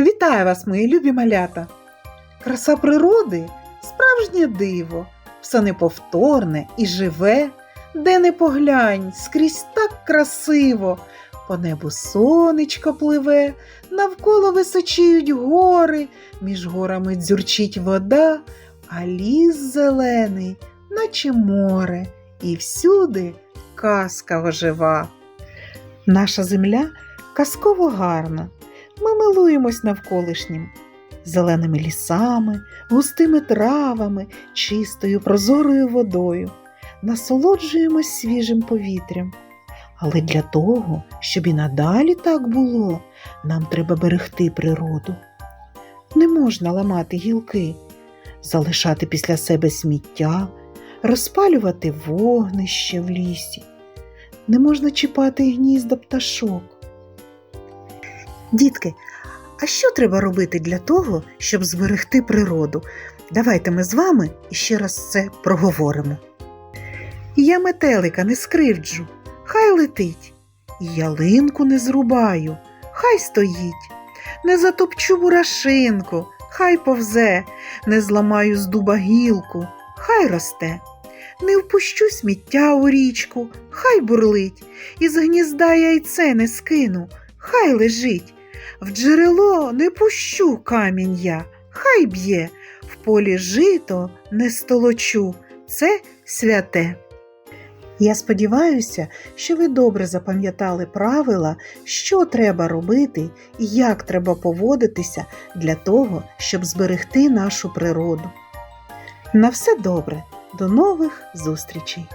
Вітаю вас, мої любі малята! Краса природи справжнє диво, все неповторне і живе, де не поглянь, скрізь так красиво. По небу сонечко пливе, навколо височіють гори, між горами дзюрчить вода, а ліс зелений, наче море, і всюди казка ожива. Наша земля казково гарна. Ми милуємось навколишнім зеленими лісами, густими травами, чистою прозорою водою, насолоджуємось свіжим повітрям. Але для того, щоб і надалі так було, нам треба берегти природу. Не можна ламати гілки, залишати після себе сміття, розпалювати вогнище в лісі. Не можна чіпати гнізда пташок. Дітки, а що треба робити для того, щоб зберегти природу? Давайте ми з вами іще раз це проговоримо. Я метелика не скривджу, хай летить, і ялинку не зрубаю, хай стоїть, не затопчу бурашинку, хай повзе, не зламаю з дуба гілку, хай росте. Не впущу сміття у річку, хай бурлить, і з гнізда яйце не скину, хай лежить. В джерело не пущу камінь я, хай б'є, в полі жито не столочу, це святе. Я сподіваюся, що ви добре запам'ятали правила, що треба робити і як треба поводитися для того, щоб зберегти нашу природу. На все добре, до нових зустрічей!